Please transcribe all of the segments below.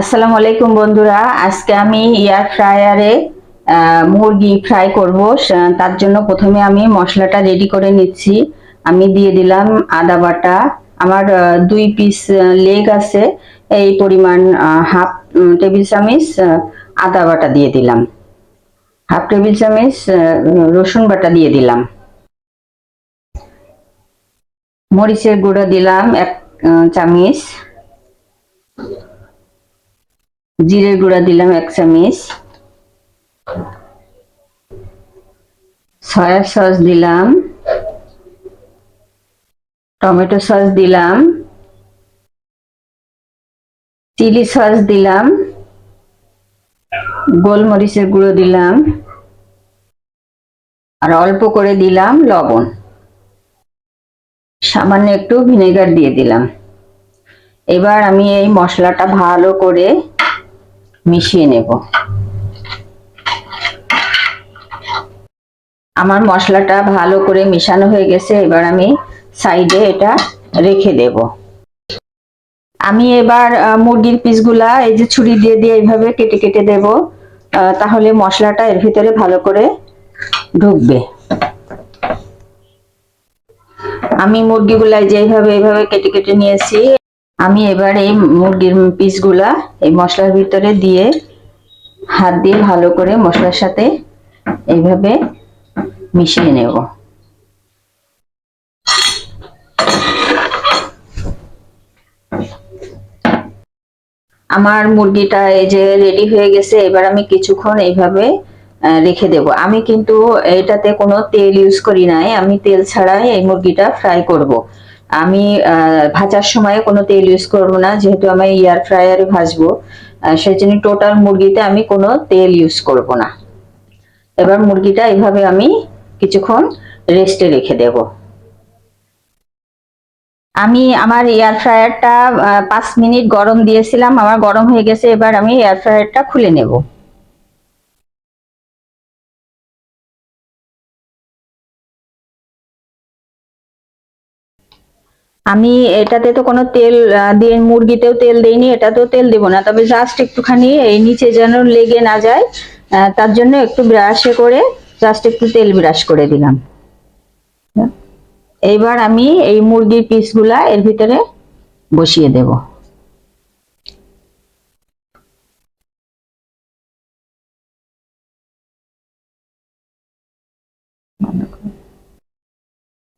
আসসালামু আলাইকুম বন্ধুরা। আজকে আমি এয়ার ফ্রায়ারে মুরগি ফ্রাই করব। তার জন্য প্রথমে আমি মশলাটা রেডি করে নিচ্ছি। আমি দিয়ে দিলাম আদা বাটা। আমার দুই পিস লেগ আছে। এই পরিমাণ হাফ টেবিল চামচ আদা বাটা দিয়ে দিলাম। হাফ টেবিল চামচ রসুন বাটা দিয়ে দিলাম। মরিচের গুঁড়ো দিলাম এক চামচ। জিরের গুঁড়া দিলাম এক চামচ। সয়া সস দিলাম। টমেটো সস দিলাম। চিলি সস দিলাম। গোলমরিচের গুঁড়ো দিলাম। আর অল্প করে দিলাম লবণ। সামান্য একটু ভিনেগার দিয়ে দিলাম। এবার আমি এই মশলাটা ভালো করে মিশিয়ে নেব। আমার মশলাটা ভালো করে মিশানো হয়ে গেছে, এবার আমি সাইডে এটা রেখে দেব। আমি এবার মুরগির পিসগুলা এই যে ছুরি দিয়ে দিয়ে এইভাবে কেটে কেটে দেব তাহলে মশলাটা এর ভিতরে ভালো করে ঢুকবে। আমি মুরগিগুলা যে এইভাবে এইভাবে কেটে কেটে নিয়েছি আমি এবার এই মুরগির পিসগুলা এই মশলার ভিতরে দিয়ে হাত দিয়ে ভালো করে মশলার সাথে এইভাবে মিশিয়ে নেব। আমার মুরগিটা এই যে রেডি হয়ে গেছে, এবার আমি কিছুক্ষণ এইভাবে রেখে দেব। আমি কিন্তু এটাতে কোনো তেল ইউজ করি নাই, আমি তেল ছাড়াই এই মুরগিটা ফ্রাই করব। আমি ভাজার সময় কোনো তেল ইউজ করব না, যেহেতু আমি এয়ার ফ্রায়ারে ভাজবো। সেই জন্য টোটাল মুরগিতে আমি কোনো তেল ইউজ করব না। এবার মুরগিটা এইভাবে আমি কিছুক্ষণ রেস্টে রেখে দেব। আমি আমার এয়ার ফ্রায়ারটা পাঁচ মিনিট গরম দিয়েছিলাম, আমার গরম হয়ে গেছে, এবার আমি এয়ার ফ্রায়ারটা খুলে নেব। আমি এটাতে তো কোনো তেল দিয়ে মুরগিতেও তেল দেইনি, এটাতেও তেল দেব না। তবে জাস্ট একটুখানি এই নিচে যেন লেগে না যায় তার জন্য একটু ব্রাশে করে জাস্ট একটু তেল ব্রাশ করে দিলাম। এইবার আমি এই মুরগির পিসগুলা এর ভিতরে বসিয়ে দেব।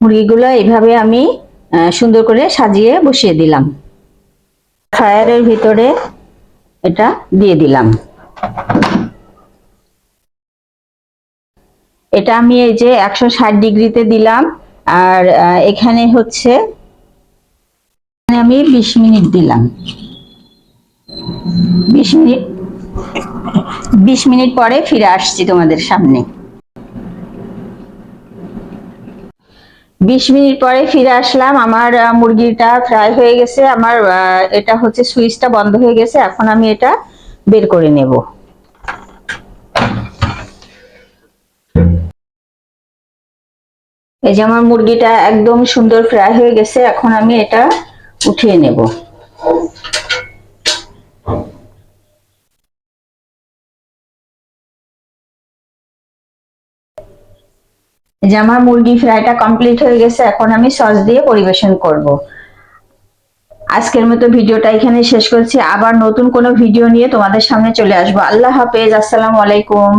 মুরগিগুলো এইভাবে আমি সুন্দর করে সাজিয়ে বসিয়ে দিলাম। ফ্রায়ারের ভিতরে এটা দিয়ে দিলাম। এটা আমি এই যে একশো ষাট ডিগ্রিতে দিলাম আর এখানে হচ্ছে আমি বিশ মিনিট দিলাম। বিশ মিনিট বিশ মিনিট পরে ফিরে আসছি তোমাদের সামনে। বিশ মিনিট পরে ফিরে আসলাম। আমার মুরগিটা ফ্রাই হয়ে গেছে। আমার এটা হচ্ছে সুইচটা বন্ধ হয়ে গেছে। এখন আমি এটা বের করে নেব। এই যে আমার মুরগিটা একদম সুন্দর ফ্রাই হয়ে গেছে। এখন আমি এটা উঠিয়ে নেব। যে আমার মুরগি ফ্রাইটা কমপ্লিট হয়ে গেছে, এখন আমি সস দিয়ে পরিবেশন করব। আজকের মতো ভিডিওটা এখানে শেষ করছি। আবার নতুন কোনো ভিডিও নিয়ে তোমাদের সামনে চলে আসব। আল্লাহ হাফেজ, আসসালামু আলাইকুম।